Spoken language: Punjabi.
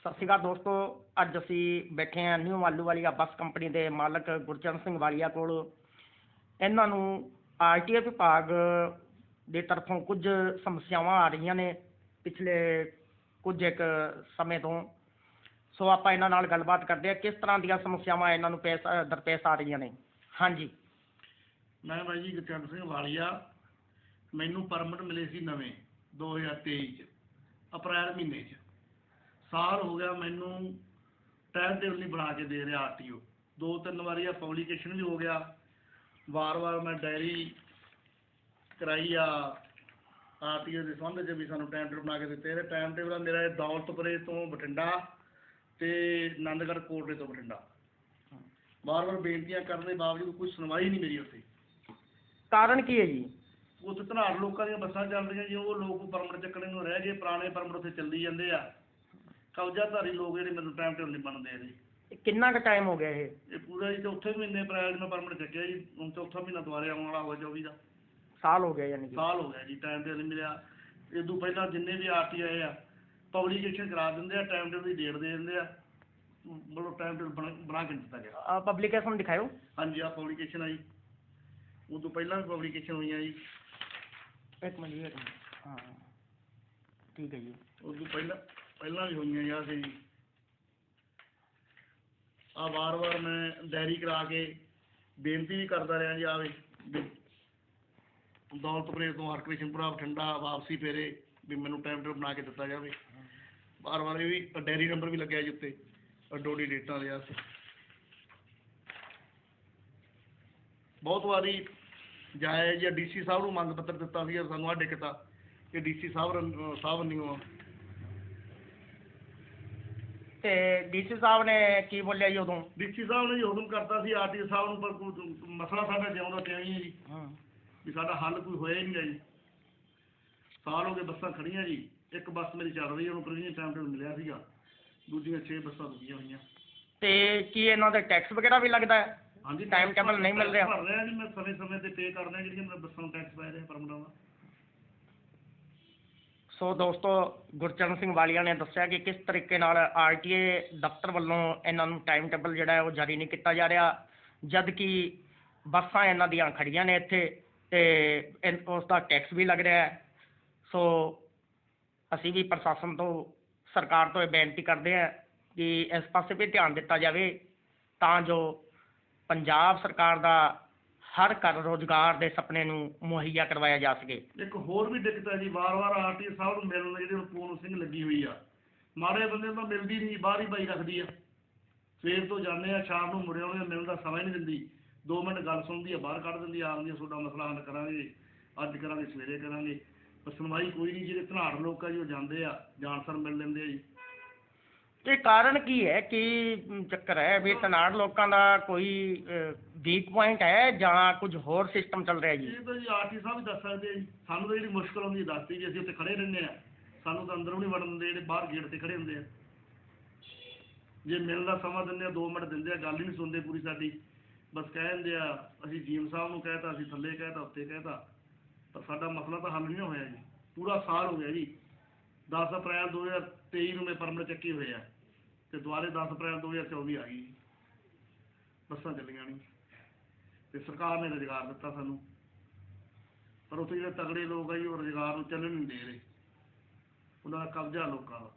ਸਤਿ ਸ਼੍ਰੀ ਅਕਾਲ ਦੋਸਤੋ, ਅੱਜ ਅਸੀਂ ਬੈਠੇ ਹਾਂ ਨਿਊ ਆਲੂ ਵਾਲੀਆ ਬੱਸ ਕੰਪਨੀ ਦੇ ਮਾਲਕ ਗੁਰਚਰਨ ਸਿੰਘ ਵਾਲੀਆ ਕੋਲ। ਇਹਨਾਂ ਨੂੰ ਆਰਟੀਏ ਵਿਭਾਗ ਦੇ ਤਰਫੋਂ ਕੁਝ ਸਮੱਸਿਆਵਾਂ ਆ ਰਹੀਆਂ ਨੇ ਪਿਛਲੇ ਕੁਝ ਇੱਕ ਸਮੇਂ ਤੋਂ। ਸੋ ਆਪਾਂ ਇਹਨਾਂ ਨਾਲ ਗੱਲਬਾਤ ਕਰਦੇ ਹਾਂ, ਕਿਸ ਤਰ੍ਹਾਂ ਦੀਆਂ ਸਮੱਸਿਆਵਾਂ ਇਹਨਾਂ ਨੂੰ ਪੇਸ਼, ਦਰਪੇਸ਼ ਆ ਰਹੀਆਂ ਨੇ? ਹਾਂਜੀ। ਮੈਂ ਬਾਈ ਜੀ ਗੁਰਚਰਨ ਸਿੰਘ ਵਾਲੀਆ, ਮੈਨੂੰ ਪਰਮਿਟ ਮਿਲੇ ਸੀ ਨਵੇਂ 2023 ਚ, ਅਪ੍ਰੈਲ ਮਹੀਨੇ ਚ। ਸਾਲ ਹੋ ਗਿਆ ਮੈਨੂੰ ਟਾਈਮ ਟੇਬਲ ਨਹੀਂ ਬਣਾ ਕੇ ਦੇ ਰਿਹਾ ਆਰਟੀਓ। ਦੋ ਤਿੰਨ ਵਾਰੀ ਆ ਪਬਲੀਕੇਸ਼ਨ ਵੀ ਹੋ ਗਿਆ। ਵਾਰ-ਵਾਰ ਮੈਂ ਡਾਇਰੀ ਕਰਾਈ ਆ ਆਰਟੀਓ ਦੇ ਸੰਬੰਧ ਚ ਵੀ ਸਾਨੂੰ ਟਾਈਮ ਟੇਬਲ ਬਣਾ ਕੇ ਦਿੱਤੇ। ਇਹਦੇ ਟਾਈਮ ਟੇਬਲ ਮੇਰਾ ਇਹ ਦੌਲਤਪੁਰੇ ਤੋਂ ਬਠਿੰਡਾ ਤੇ ਆਨੰਦਗੜ੍ਹ ਕੋਟਲੇ ਤੋਂ ਬਠਿੰਡਾ। ਵਾਰ-ਵਾਰ ਬੇਨਤੀਆਂ ਕਰਨ ਦੇ ਬਾਵਜੂਦ ਕੋਈ ਸੁਣਵਾਈ ਨਹੀਂ ਮੇਰੀ ਉੱਥੇ। ਕਾਰਨ ਕੀ ਹੈ ਜੀ? ਉੱਥੇ ਧਨਾੜ ਲੋਕਾਂ ਦੀਆਂ ਬੱਸਾਂ ਚੱਲਦੀਆਂ ਜੀ ਉਹ ਲੋਕ ਪਰਮਿਟ ਚੱਕਣੇ ਨੂੰ ਰਹਿ ਗਏ ਪੁਰਾਣੇ ਪਰਮਿਟ ਉੱਥੇ ਚੱਲੀ ਜਾਂਦੇ ਆ। ਕਬਜ਼ਾਧਾਰੀ ਲੋਕ ਜਿਹੜੇ ਮੈਨੂੰ ਟਾਈਮ ਟੇਬਲ ਨਹੀਂ ਬਣਦੇ ਜੀ ਇਹ ਕਿੰਨਾ ਕੁ ਟਾਈਮ ਹੋ ਗਿਆ ਇਹ? ਇਹ ਪੂਰਾ ਜੀ ਚੌਥੇ ਮਹੀਨੇ ਅਪ੍ਰੈਲ 'ਚ ਮੈਂ ਪਰਮਿਟ ਚੱਕਿਆ ਜੀ। ਹੁਣ ਚੌਥਾ ਮਹੀਨਾ ਦੁਬਾਰੇ ਆਉਣ ਵਾਲਾ ਹੋਇਆ 24 ਦਾ। ਸਾਲ ਹੋ ਗਿਆ ਯਾਨੀ ਕਿ? ਸਾਲ ਹੋ ਗਿਆ ਜੀ ਟਾਈਮ ਟੇਬਲ ਨਹੀਂ ਮਿਲਿਆ। ਇਹ ਤੋਂ ਪਹਿਲਾਂ ਜਿੰਨੇ ਵੀ ਆਰਟੀ ਆਏ ਆ ਪਬਲੀਕੇਸ਼ਨ ਕਰਾ ਦਿੰਦੇ ਆ ਟਾਈਮ ਟੇਬਲ ਦੀ ਡੇਟ ਦੇ ਦਿੰਦੇ ਆ। ਮਤਲਬ ਟਾਈਮ ਟੇਬਲ ਬਣਾ ਕੇ ਦਿੱਤਾ ਗਿਆ। ਪਬਲਿਕੇਸ਼ਨ ਦਿਖਾਇਓ। ਹਾਂਜੀ ਆ ਪਬਲੀਕੇਸ਼ਨ ਆਈ ਉਹ ਤੋਂ ਪਹਿਲਾਂ ਵੀ ਪਬਲੀਕੇਸ਼ਨ ਹੋਈਆਂ ਜੀ। ਇੱਕ ਮਿੰਟ ਜੀ ਇੱਕ ਮਿੰਟ। ਹਾਂ। ਠੀਕ ਹੈ ਜੀ। ਉਹ ਤੋਂ ਪਹਿਲਾਂ ਪਹਿਲਾਂ ਵੀ ਹੋਈਆਂ ਯਾਰ ਸੀ। ਆ ਵਾਰ-ਵਾਰ ਮੈਂ ਡਾਇਰੀ ਕਰਾ ਕੇ ਬੇਨਤੀ ਵੀ ਕਰਦਾ ਰਿਹਾ ਜੀ ਆਵੇ ਦੌਲਤਪੁਰੇ ਤੋਂ ਹਰਕ੍ਰਿਸ਼ਨਪੁਰਾ ਬਠਿੰਡਾ ਵਾਪਸੀ ਫੇਰੇ ਵੀ ਮੈਨੂੰ ਟਾਈਮ ਟੇਬਲ ਬਣਾ ਕੇ ਦਿੱਤਾ ਜਾਵੇ। ਵਾਰ-ਵਾਰ ਇਹ ਵੀ ਡਾਇਰੀ ਨੰਬਰ ਵੀ ਲੱਗਿਆ ਜੀ ਉੱਤੇ ਡੋਡੀ ਡੇਟਾਂ ਦੇ ਆਸ। ਬਹੁਤ ਵਾਰੀ ਜਾਇਆ ਜੀ ਡੀਸੀ ਸਾਹਿਬ ਨੂੰ ਮੰਗ ਪੱਤਰ ਦਿੱਤਾ ਸੀ ਸਾਨੂੰ ਆ ਦਿੱਕਤਾ ਕਿ ਡੀਸੀ ਸਾਹਿਬ ਸਾਹਿਬ ਨਹੀਂ ਹੋ ਤੇ ਡੀਸੀ ਸਾਹਿਬ ਨੇ ਕੀ ਬੋਲਿਆ ਜੀ ਉਦੋਂ? ਡੀਸੀ ਸਾਹਿਬ ਨੇ ਜੀ ਹੁਕਮ ਕਰਤਾ ਸੀ ਆਰਟੀ ਸਾਹਿਬ ਨੂੰ ਪਰ ਕੋਈ ਮਸਲਾ ਸਾਡਾ ਜਿਉਂਦਾ ਪਿਆ ਹੀ ਹੈ ਜੀ। ਹਾਂ। ਵੀ ਸਾਡਾ ਹੱਲ ਕੋਈ ਹੋਇਆ ਹੀ ਨਹੀਂ ਜੀ। ਸਾਲ ਹੋ ਗਏ ਬੱਸਾਂ ਖੜੀਆਂ ਜੀ। ਇੱਕ ਬੱਸ ਮੇਰੀ ਚੱਲ ਰਹੀ ਹੈ ਉਹਨੂੰ ਪ੍ਰੋਵੀਜ਼ਨ ਟਾਈਮ ਟੇਬਲ ਮਿਲਿਆ ਸੀਗਾ। ਦੂਜੀਆਂ 6 ਬੱਸਾਂ ਰੁਕੀਆਂ ਹੋਈਆਂ। ਤੇ ਕੀ ਇਹਨਾਂ ਦੇ ਟੈਕਸ ਵਗੈਰਾ ਵੀ ਲੱਗਦਾ ਹੈ? ਹਾਂਜੀ Time table ਨਹੀਂ ਮਿਲ ਰਿਹਾ। ਭਰ ਰਿਹਾ ਜੀ ਮੈਂ ਸਮੇਂ ਸਮੇਂ ਤੇ ਪੇ ਕਰ ਰਿਹਾ ਜਿਹੜੀਆਂ ਮੇਰੇ ਬੱਸਾਂ ਨੂੰ ਟੈਕਸ ਪੈ ਰਿਹਾ। ਸੋ ਦੋਸਤੋ, ਗੁਰਚਰਨ ਸਿੰਘ ਵਾਲੀਆ ਨੇ ਦੱਸਿਆ ਕਿ ਕਿਸ ਤਰੀਕੇ ਨਾਲ ਆਰਟੀਏ ਦਫ਼ਤਰ ਵੱਲੋਂ ਇਹਨਾਂ ਨੂੰ ਟਾਈਮ ਟੇਬਲ ਜਿਹੜਾ ਹੈ ਉਹ ਜਾਰੀ ਨਹੀਂ ਕੀਤਾ ਜਾ ਰਿਹਾ ਜਦ ਕਿ ਬੱਸਾਂ ਇਹਨਾਂ ਦੀਆਂ ਖੜੀਆਂ ਨੇ ਇੱਥੇ ਤੇ ਉਸ ਦਾ ਟੈਕਸ ਵੀ ਲੱਗ ਰਿਹਾ ਹੈ। ਸੋ ਅਸੀਂ ਵੀ ਪ੍ਰਸ਼ਾਸਨ ਤੋਂ, ਸਰਕਾਰ ਤੋਂ ਇਹ ਬੇਨਤੀ ਕਰਦੇ ਹਾਂ ਕਿ ਇਸ ਪਾਸੇ ਵੀ ਧਿਆਨ ਦਿੱਤਾ ਜਾਵੇ ਤਾਂ ਜੋ ਪੰਜਾਬ ਸਰਕਾਰ ਦਾ ਹਰ ਘਰ ਰੁਜ਼ਗਾਰ ਦੇ ਸੁਪਨੇ ਨੂੰ ਮੁਹੱਈਆ ਕਰਵਾਇਆ ਜਾ ਸਕੇ। ਇੱਕ ਹੋਰ ਵੀ ਦਿੱਕਤ ਹੈ ਜੀ, ਵਾਰ-ਵਾਰ ਆਰਟੀ ਸਾਹਿਬ ਨੂੰ ਮਿਲਣ ਲਈ ਜਿਹੜੇ ਪੂਰਨ ਸਿੰਘ ਲੱਗੀ ਹੋਈ ਆ। ਮਾੜੇ ਬੰਦੇ ਨੂੰ ਤਾਂ ਮਿਲਦੀ ਨਹੀਂ, ਬਾਹਰ ਹੀ ਬਾਈ ਰੱਖਦੀ ਆ। ਸਵੇਰ ਤੋਂ ਜਾਂਦੇ ਆ, ਸ਼ਾਮ ਨੂੰ ਮੁੜੇ ਆਉਂਦੇ ਆ, ਮਿਲਣ ਦਾ ਸਮਾਂ ਹੀ ਨਹੀਂ ਦਿੰਦੀ। 2 ਮਿੰਟ ਗੱਲ ਸੁਣਦੀ ਆ, ਬਾਹਰ ਕੱਢ ਦਿੰਦੀ ਆ, ਆਉਂਦੀ ਆ, ਤੁਹਾਡਾ ਮਸਲਾ ਹੱਲ ਕਰਾਂਗੇ, ਅੱਜ ਕਰਾਂਗੇ, ਸਵੇਰੇ ਕਰਾਂਗੇ। ਪਰ ਸੁਣਵਾਈ ਕੋਈ ਨਹੀਂ ਜਿਹੜੇ ਧਨਾੜ ਲੋਕ ਆ ਜੀ, ਉਹ ਜਾਂਦੇ ਆ ਜਾਣਸਰ ਮਿਲ ਲੈਂਦੇ ਆ ਜੀ। ਇਹ ਕਾਰਨ ਕੀ ਹੈ? ਕੀ ਚੱਕਰ ਹੈ ਵੀ ਤਨਾੜ ਲੋਕਾਂ ਦਾ ਕੋਈ ਵੀਕ ਪੁਆਇੰਟ ਹੈ ਜਾਂ ਕੁਝ ਹੋਰ ਸਿਸਟਮ ਚੱਲ ਰਿਹਾ ਜੀ? ਇਹ ਤਾਂ ਜੀ ਆਰਟੀ ਸਾਹਿਬ ਹੀ ਦੱਸ ਸਕਦੇ ਆ ਜੀ। ਸਾਨੂੰ ਤਾਂ ਜਿਹੜੀ ਮੁਸ਼ਕਲ ਆਉਂਦੀ ਹੈ, ਦੱਸਦੀ ਜੀ ਅਸੀਂ ਉੱਥੇ ਖੜੇ ਰਹਿੰਦੇ ਆ ਸਾਨੂੰ ਤਾਂ ਅੰਦਰੋਂ ਨਹੀਂ ਵੜਨ ਦਿੰਦੇ, ਜਿਹੜੇ ਬਾਹਰ ਗੇਟ ਤੇ ਖੜੇ ਹੁੰਦੇ ਆ। ਜੇ ਮਿਲਣ ਦਾ ਸਮਾਂ ਦਿੰਦੇ ਆ 2 ਮਿੰਟ ਦਿੰਦੇ ਆ, ਗੱਲ ਹੀ ਨਹੀਂ ਸੁਣਦੇ ਪੂਰੀ ਸਾਡੀ। ਬਸ ਕਹਿ ਦਿੰਦੇ ਆ, ਅਸੀਂ ਜੀਮ ਸਾਹਿਬ ਨੂੰ ਕਹਿਤਾ ਅਸੀਂ ਥੱਲੇ ਕਹਿਤਾ ਉੱਤੇ ਕਹਿਤਾ ਪਰ ਸਾਡਾ ਮਸਲਾ ਤਾਂ ਹੱਲ ਨਹੀਂ ਹੋਇਆ ਜੀ। ਪੂਰਾ ਸਾਲ ਹੋ ਗਿਆ ਜੀ। 10 ਅਪ੍ਰੈਲ 2023 ਨੂੰ ਮੈਂ ਪਰਮਿਟ ਚੱਕੀ ਹੋਏ ਆ। ਤੇ ਦੁਬਾਰੇ 10 ਅਪ੍ਰੈਲ 2024 ਆ ਗਈ। ਜੀ। ਬੱਸਾਂ ਚੱਲੀਆਂ ਨਹੀਂ ਤੇ ਸਰਕਾਰ ਨੇ ਰੁਜ਼ਗਾਰ ਦਿੱਤਾ ਸਾਨੂੰ। ਪਰ ਉੱਥੇ ਜਿਹੜੇ ਤਗੜੇ ਲੋਕ ਆ ਜੀ, ਉਹ ਰੁਜ਼ਗਾਰ ਨੂੰ ਚੱਲਣ ਨਹੀਂ ਦੇ ਰਹੇ। ਉਹਨਾਂ ਦਾ ਕਬਜ਼ਾ ਲੋਕਾਂ ਦਾ।